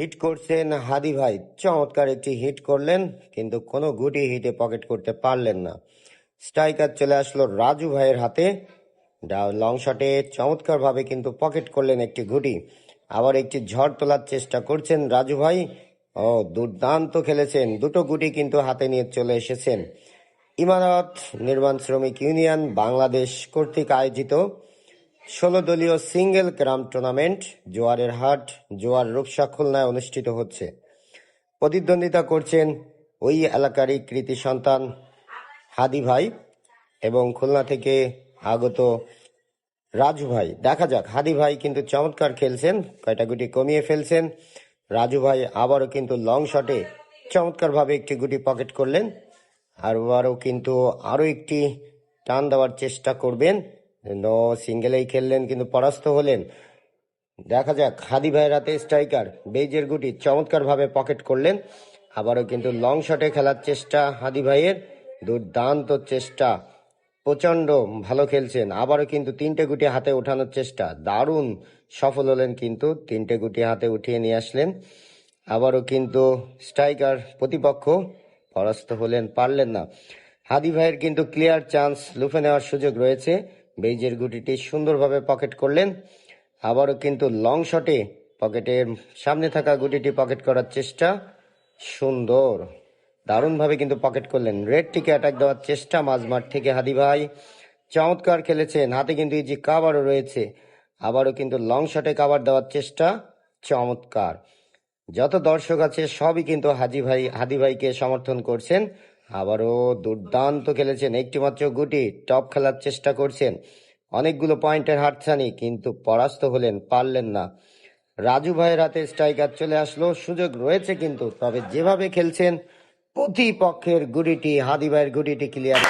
Hit করছেন হাদি ভাই। চমৎকার একটি হিট করলেন, কিন্তু কোনো গুটি হিটে পকেট করতে পারলেন না। স্ট্রাইকার চলে আসলো রাজু ভাইয়ের হাতে। লং শটে চমৎকার ভাবে কিন্তু পকেট করলেন একটি গুটি। আবার একটি ঝড় তোলার চেষ্টা করছেন রাজু ভাই। ও, দুর্দান্ত খেলেছেন। দুটো গুটি কিন্তু হাতে নিয়ে চলে এসেছেন। ইমারত, নির্মাণ শ্রমিক ইউনিয়ন, বাংলাদেশ কর্তৃক আয়োজিত ষোলো দলীয় সিঙ্গেল ক্রাম টুর্নামেন্ট জোয়ারের হাট, জোয়ার রূপসা খুলনায় অনুষ্ঠিত হচ্ছে। প্রতিদ্বন্দ্বিতা করছেন ওই এলাকারই কৃতি সন্তান হাদি ভাই এবং খুলনা থেকে আগত রাজু ভাই। দেখা যাক, হাদি ভাই কিন্তু চমৎকার খেলছেন, কয়টা গুটি কমিয়ে ফেলছেন। রাজু ভাই আবারও কিন্তু লং শটে চমৎকারভাবে একটি গুটি পকেট করলেন। আর আবারও কিন্তু আরও একটি টান দেওয়ার চেষ্টা করবেন। নো সিঙ্গেলেই খেললেন, কিন্তু পরাস্ত হলেন। দেখা যাক, হাদি ভাইয়ের হাতে স্ট্রাইকার বেজের গুটি চমৎকার ভাবে পকেট করলেন। আবারও কিন্তু লং শটে খেলার চেষ্টা হাদি ভাইয়ের, দুর্দান্ত চেষ্টা। প্রচণ্ড ভালো খেলছেন, আবারও কিন্তু তিনটে গুটি হাতে ওঠানোর চেষ্টা। দারুণ সফল হলেন কিন্তু তিনটে গুটি হাতে উঠিয়ে নিয়ে আসলেন। আবারও কিন্তু স্ট্রাইকার প্রতিপক্ষ পরাস্ত হলেন, পারলেন না। হাদি ভাইয়ের কিন্তু ক্লিয়ার চান্স লুফে নেওয়ার সুযোগ রয়েছে। বেইজের গুটিটি সুন্দরভাবে পকেট করলেন। আবারও কিন্তু লং শটে পকেটের সামনে থাকা গুটিটি পকেট করার চেষ্টা সুন্দর। দারুণভাবে কিন্তু পকেট করলেন। রেড টিকে অ্যাটাক দেওয়ার চেষ্টা মাঝমাঠ থেকে হাদি ভাই। চমৎকার খেলেছেন। হাতে কিন্তু ইজি কাভারও রয়েছে। আবারও কিন্তু লং শটে কাভার দেওয়ার চেষ্টা চমৎকার। যত দর্শক আছে সবই কিন্তু হাজি ভাই, হাদি ভাইকে সমর্থন করছেন। আবারও দুর্দান্ত খেলেছেন। একটিমাত্র গুটি টপ খেলার চেষ্টা করছেন। অনেকগুলো পয়েন্টের হাতছানি, কিন্তু পরাস্ত হলেন, পারলেন না। রাজু ভাইয়ের হাতে স্ট্রাইকার চলে আসলো, সুযোগ রয়েছে কিন্তু, তবে যেভাবে খেলছেন, প্রতিপক্ষের গুটিটি, হাদি ভাইয়ের গুটিটি ক্লিয়ার